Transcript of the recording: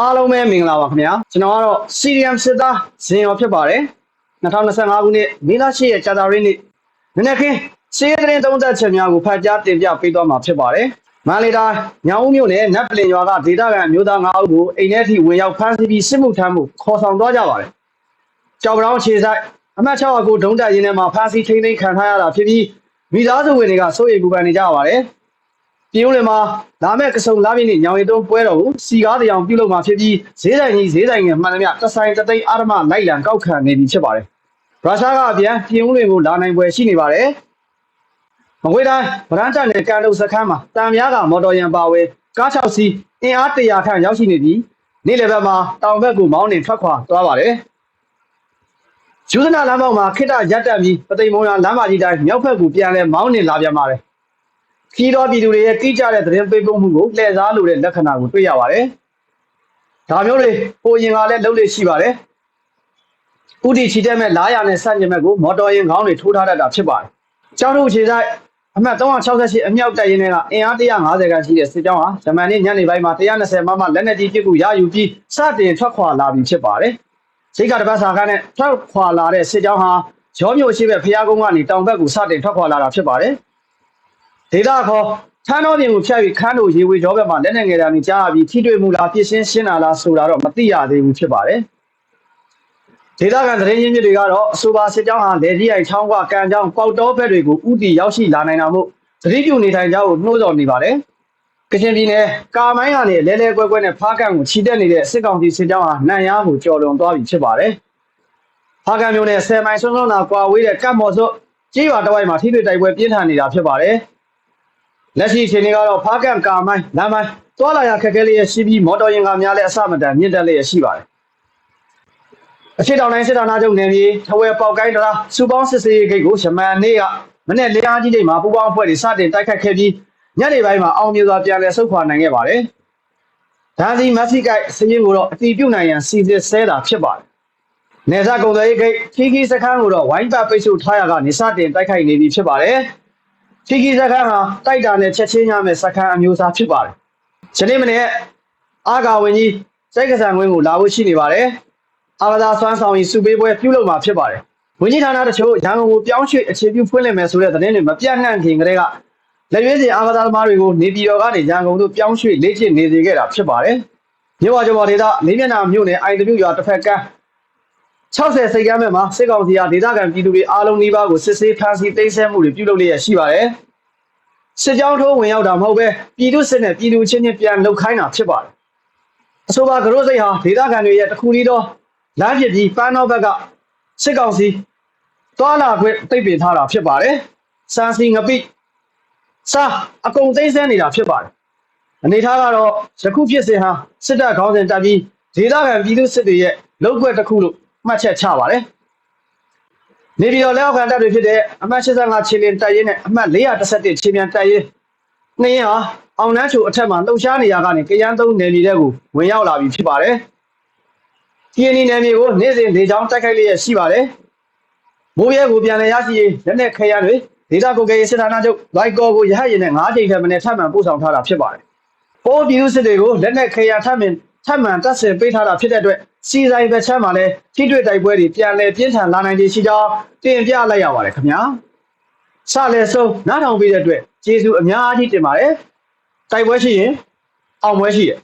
အားလုံးပဲမင်္ဂလာပါခင်ဗျာကျွန်တော်ကတော့ CDM စစ်သားဇင်ရောဖြစ်ပါတယ်2025ခုနှစ်မေလ10ရက်ကြာသပတေးနေ့မနေ့ကစီးရဲတဲ့သုံးသက်ချက်များကိုဖတ်ကြားတင်ပြပေးသွားမှာဖြစ်ပါတယ်မန္တလေးတိုင်းညောင်ဦးမြို့နယ်နတ်ပလင်ရွာကဒေသခံမျိုးသား9ဦးကိုအိမ်ထဲထိဝင်ရောက်ဖမ်းဆီးပြီးစစ်မှုထမ်းမှုခေါ်ဆောင်သွားကြပါတယ်ကြောက်ပြောင်းခြေဆိုင်အမှတ်6ကိုဒုံးတက်ရင်းထဲမှာဖမ်းဆီးထိန်းသိမ်းခံထားရတာဖြစ်ပြီးမိသားစုဝင်တွေကစိုးရိမ်ပူပန်နေကြပါတယ် ပြည်ဦးလင်မှာလာမဲ့ကစုံလာပြည့်နေ့ညောင်ရီတုံးပွဲတော်ကိုစီကားတရားပြုလုပ်မှာဖြစ်ပြီးဈေးဆိုင်ကြီးဈေးဆိုင်ငယ်မှန်သမျှတစ်ဆိုင်တစ်သိန်းအာရမလိုက်လံကောက်ခံနေပြီဖြစ်ပါတယ်။ရုရှားကအပြန်ပြည်ဦးလင်ကိုလာနိုင်ပွဲရှိနေပါတယ်။မကွေးတိုင်းဗရန်တက်နယ်ကန်တုတ်စခန်းမှာတံမြားကမော်တော်ယာဉ်ပါဝဲကား6စီးအင်အား100ခန့်ရောက်ရှိနေပြီးနေ့လယ်ဘက်မှာတောင်ဘက်ကိုမောင်းနှင်ထွက်ခွာသွားပါတယ်။ယူဇနာလမ်းပေါက်မှာခိတရက်တက်ပြီးပသိမ်မုံရလမ်းမကြီးတိုင်းမြောက်ဘက်ကိုပြန်လဲမောင်းနှင်လာပြန်ပါတယ်။ ခီးတော်ပြည်သူတွေရဲ့တိကျတဲ့သတင်းပေးပို့မှုကိုလှည့်စားလိုတဲ့လက္ခဏာကိုတွေ့ရပါတယ်။ဒါမျိုးတွေပိုရင်ကလည်းလုံးလေးရှိပါတယ်။ဥတီချီတက်မဲ့လားရနဲ့ဆန့်ကျင်ဘက်ကိုမော်တော်ယာဉ်ခေါင်းတွေထိုးထားတတ်တာဖြစ်ပါတယ်။ကျောင်းတို့ခြေဆိုင်အမှတ်368အမြောက်တပ်ရင်းတွေကအင်အား150ခန့်ရှိတဲ့စစ်ကြောင်းဟာဂျမန်နေ့ညနေပိုင်းမှာ120မမလက်နက်ကြီးပစ်ကူရယူပြီးစတင်ထွက်ခွာလာပြီဖြစ်ပါတယ်။စိတ်ကတပတ်စာခန်းနဲ့ထွက်ခွာလာတဲ့စစ်ကြောင်းဟာရောမျိုးရှိဘက်ဖျားကုန်းကနေတောင်ဘက်ကိုစတင်ထွက်ခွာလာတာဖြစ်ပါတယ်။ ဒေတာခေါ်ထန်းတော်ပြင်ကိုဖျက်ပြီးခန်းတို့ရေဝေကြောဘက်မှာလက်နက်ငယ်တာနေကြားပြီးထိတွေ့မှုလားပြစ်ရှင်းရှင်းတာလားဆိုတာတော့မသိရသေးဘူးဖြစ်ပါတယ်။ဒေတာကန်သတင်းရင်းမြစ်တွေကတော့အဆိုပါစစ်ကြောင်းဟာလေကြီးအိုင်ချောင်းကကံကြောင်းပေါက်တော်ဘက်တွေကိုဥတီရောက်ရှိလာနိုင်တာမို့သတိပြုနေထိုင်ကြဖို့နှိုးဆော်နေပါတယ်။ကချင်ပြည်နယ်ကာမိုင်းကနေလဲလဲကွဲကွဲနဲ့ဖားကန်ကိုခြိတက်နေတဲ့စစ်ကောင်စီစစ်ကြောင်းဟာနန်ရားကိုကျော်လွန်သွားပြီဖြစ်ပါတယ်။ဖားကံမျိုးနဲ့ဆယ်မိုင်ဆွန်းဆွန်းသာကွာဝေးတဲ့ကတ်မော်စုကြီးရွာတစ်ဝိုက်မှာထိတွေ့တိုက်ပွဲပြင်းထန်နေတာဖြစ်ပါတယ်။ လက်ရှိအချိန်တွေကတော့ဖားကံကာမိုင်းလမ်းမိုင်းတွာလာရခက်ခဲလေးရရှိပြီးမော်တော်ယာဉ်ကများလည်းအဆမတန်မြင့်တက်လေးရရှိပါတယ်။အရှိတောင်တိုင်းစစ်ဌာနချုပ်နယ်မြေထဝယ်ပေါက်ကိုင်းတရာစူပေါင်းစစ်စေးဂိတ်ကိုရှမန်နေ့ကမနေ့လေးအားကြီးချိန်မှာပူပေါင်းအဖွဲ့တွေစတင်တိုက်ခတ်ခဲ့ပြီးညနေပိုင်းမှာအောင်မြင်စွာပြန်လည်ဆုတ်ခွာနိုင်ခဲ့ပါတယ်။ဒါစီမက်ဆီကိုက်စည်ရင်ကိုတော့အတီးပြုတ်နိုင်ရန်စီစစ်ဆဲတာဖြစ်ပါတယ်။နေဆက်ကုံသွေးဂိတ်ခီခီစခန်းကိုတော့ဝိုင်းပတ်ပိတ်ဆို့ထားရကနေစတင်တိုက်ခိုက်နေပြီဖြစ်ပါတယ်။ ခီခီစခန်းဟာတိုက်တာနဲ့ချက်ချင်းရမယ့်စခန်းအမျိုးအစားဖြစ်ပါတယ်။ယနေ့မနေ့အာဂါဝင်ကြီးစိတ်ကစားဝင်းကိုလာဖို့ရှိနေပါတယ်။အာဂါဆွမ်းဆောင်ရင်စုပေးပွဲပြုလုပ်မှာဖြစ်ပါတယ်။ဝင်ကြီးဌာနတချို့ရန်ကုန်ကိုပြောင်းရွှေ့အခြေပြုဖွင့်လှစ်မယ်ဆိုတဲ့သတင်းတွေမပြန့်နှံ့ခင်ကတည်းကလက်ရွေးစင်အာဂါသမားတွေကိုနေပြည်တော်ကနေရန်ကုန်သို့ပြောင်းရွှေ့လေ့ကျင့်နေစေခဲ့တာဖြစ်ပါတယ်။မြို့ဝကျော်ပေါ်ဒေသလေးမျက်နှာမြို့နယ်အိုင်တပြူရွာတစ်ဖက်ကမ်း 60စိတ်ကမ်းမဲ့မှာစစ်ကောင်စီကဒေသခံပြည်သူတွေအားလုံးနှိပါကိုစစ်ဆေးဖမ်းဆီးသိမ်းဆည်းမှုတွေပြုလုပ်လျက်ရှိပါတယ်။စစ်ကြောင်းထိုးဝင်ရောက်တာမဟုတ်ပဲပြည်သူစစ်နဲ့ပြည်သူချင်းချင်းပြန်လှုပ်ခိုင်းတာဖြစ်ပါတယ်။အဆိုပါကရိုးစိတ်ဟာဒေသခံတွေရဲ့တစ်ခုတည်းသောလမ်းဖြစ်ပြီးပန်းတော်ဘက်ကစစ်ကောင်စီတွာလာခွင့်တိတ်ပင်ထားတာဖြစ်ပါတယ်။စံစီငပိစားအကုန်သိမ်းဆည်းနေတာဖြစ်ပါတယ်။အနေထားကတော့ယခုဖြစ်စဉ်ဟာစစ်တပ်ခေါင်းစဉ်တက်ပြီးဒေသခံပြည်သူစစ်တွေရဲ့လောက်ွက်တစ်ခုလို့ မှတ်ချက်ချပါတယ်။နေပြည်တော်လက်အောက်ခံတပ်တွေဖြစ်တဲ့အမှတ်85ခြေလင်တပ်ရင်းနဲ့အမှတ်411ခြေမြန်တပ်ရင်းနှစ်ရင်းဟာအောင်နှမ်းချိုအထက်မှာလှုပ်ရှားနေရကနေကရန်သုံးနယ်မြေတဲ့ကိုဝင်ရောက်လာပြီဖြစ်ပါတယ်။ဒီအနီနယ်မြေကိုနေ့စဉ်ဒေချောင်းတိုက်ခိုက်လျက်ရှိပါတယ်။မိုးရဲကိုပြန်လည်ရရှိရေးလက်နက်ခဲယမ်းတွေဒေတာကိုကရေးစစ်ဌာနချုပ်လိုက်ကောကိုရဟတ်ရင်နဲ့9ချိန်ထပ်မံထပ်မံပို့ဆောင်ထားတာဖြစ်ပါတယ်။ပိုးပြည်သူစစ်တွေကိုလက်နက်ခဲယမ်းထပ်မံထပ်မံတပ်ဆင်ပေးထားတာဖြစ်တဲ့အတွက် စီဆိုင်ဘက်ချမ်းမှာလည်းထိတွေ့တိုက်ပွဲတွေပြန်လည်ပြင်းထန်လာနိုင်ခြေရှိကြောင်းတင်ပြလိုက်ရပါတယ်ခင်ဗျာ။စလဲဆုံးနားထောင်ပေးတဲ့အတွက်ကျေးဇူးအများကြီးတင်ပါတယ်။တိုက်ပွဲရှိရင်အောင်ပွဲရှိတယ်